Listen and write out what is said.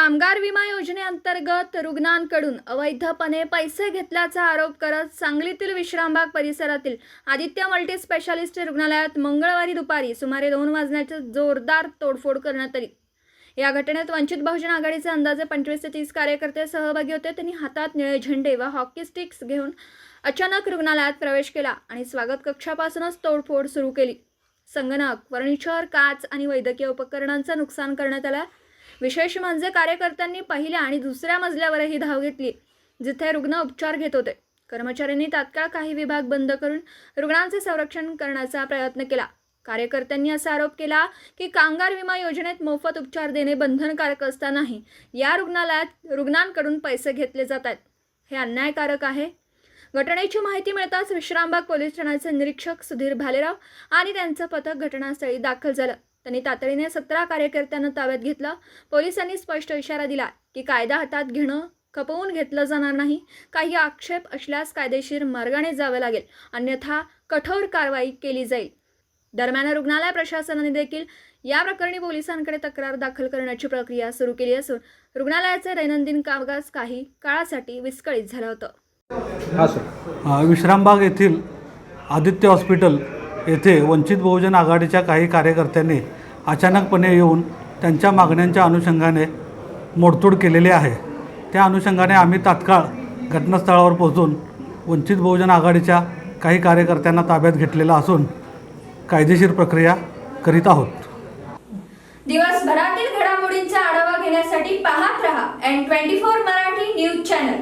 कामगार विमा योजनेअंतर्गत रुग्णांकडून अवैधपणे पैसे घेतल्याचा आरोप करत सांगलीतील विश्रामबाग परिसरातील आदित्य मल्टी स्पेशालिस्ट रुग्णालयात मंगळवारी दुपारी सुमारे दोन वाजण्याची जोरदार तोडफोड करण्यात आली. या घटनेत वंचित बहुजन आघाडीचे अंदाजे पंचवीस ते तीस कार्यकर्ते सहभागी होते. त्यांनी हातात निळे झेंडे व हॉकी स्टिक्स घेऊन अचानक रुग्णालयात प्रवेश केला आणि स्वागत कक्षापासूनच तोडफोड सुरू केली. संगणक फर्निचर काच आणि वैद्यकीय उपकरणांचं नुकसान करण्यात आलं. विशेष म्हणजे कार्यकर्त्यांनी पहिल्या आणि दुसऱ्या मजल्यावरही धाव घेतली जिथे रुग्ण उपचार घेत होते. कर्मचाऱ्यांनी तात्काळ काही विभाग बंद करून रुग्णांचे संरक्षण करण्याचा प्रयत्न केला. कार्यकर्त्यांनी असा आरोप केला की कामगार विमा योजनेत मोफत उपचार देणे बंधनकारक असतानाही या रुग्णालयात रुग्णांकडून पैसे घेतले जात आहेत. हे अन्यायकारक आहे. घटनेची माहिती मिळताच विश्रामबाग पोलीस ठाण्याचे निरीक्षक सुधीर भालेराव आणि त्यांचं पथक घटनास्थळी दाखल झालं. त्यांनी तातडीने सतरा कार्यकर्त्यांना ताब्यात घेतलं. पोलिसांनी स्पष्ट इशारा दिला की कायदा हातात घेणं खपवून घेतलं जाणार नाही. काही आक्षेप असल्यास कायदेशीर मार्गाने जावं लागेल. अन्यथा कठोर कारवाई केली जाईल. दरम्यान रुग्णालय प्रशासनाने देखील या प्रकरणी पोलिसांकडे तक्रार दाखल करण्याची प्रक्रिया सुरू केली असून रुग्णालयाचे दैनंदिन कामकाज काही काळासाठी विस्कळीत झालं होतं. हा विश्रामबाग येथील आदित्य हॉस्पिटल येथे वंचित बहुजन आघाडीच्या काही कार्यकर्त्यांनी अचानकपणे येऊन त्यांच्या मागण्यांच्या अनुषंगाने मोडतोड केलेली आहे. त्या अनुषंगाने आम्ही तात्काळ घटनास्थळावर पोहोचून वंचित बहुजन आघाडीच्या काही कार्यकर्त्यांना ताब्यात घेतलेला असून कायदेशीर प्रक्रिया करीत आहोत. दिवसभरातील घडामोडींचा आढावा घेण्यासाठी पाहत रहा N twenty four Marathi news channel.